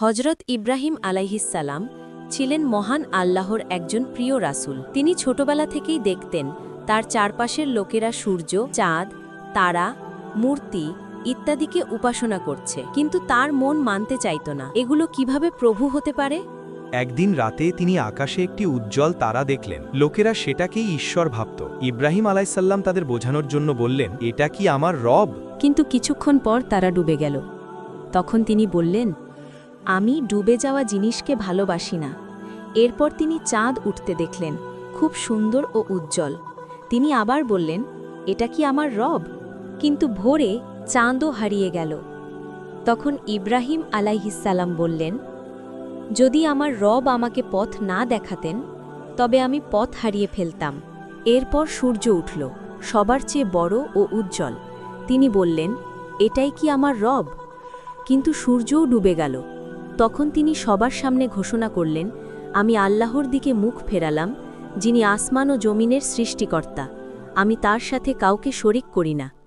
হজরত ইব্রাহিম আলাইহিসাল্লাম ছিলেন মহান আল্লাহর একজন প্রিয় রাসূল। তিনি ছোটবেলা থেকেই দেখতেন তার চারপাশের লোকেরা সূর্য চাঁদ তারা মূর্তি ইত্যাদিকে উপাসনা করছে। কিন্তু তার মন মানতে চাইত না। এগুলো কীভাবে প্রভু হতে পারে? একদিন রাতে তিনি আকাশে একটি উজ্জ্বল তারা দেখলেন। লোকেরা সেটাকেই ঈশ্বর ভাবত। ইব্রাহিম আলাইসাল্লাম তাদের বোঝানোর জন্য বললেন এটা কি আমার রব? কিন্তু কিছুক্ষণ পর তারা ডুবে গেল। তখন তিনি বললেন আমি ডুবে যাওয়া জিনিসকে ভালোবাসি না। এরপর তিনি চাঁদ উঠতে দেখলেন, খুব সুন্দর ও উজ্জ্বল। তিনি আবার বললেন, এটা কি আমার রব? কিন্তু ভোরে চাঁদও হারিয়ে গেল। তখন ইব্রাহিম আলাইহিসাল্লাম বললেন, যদি আমার রব আমাকে পথ না দেখাতেন, তবে আমি পথ হারিয়ে ফেলতাম। এরপর সূর্য উঠল, সবার চেয়ে বড় ও উজ্জ্বল। তিনি বললেন, এটাই কি আমার রব? কিন্তু সূর্যও ডুবে গেল। তখন তিনি সবার সামনে ঘোষণা করলেন, আমি আল্লাহর দিকে মুখ ফেরালাম, যিনি আসমান ও জমিনের সৃষ্টিকর্তা, আমি তার সাথে কাউকে শরিক করি না।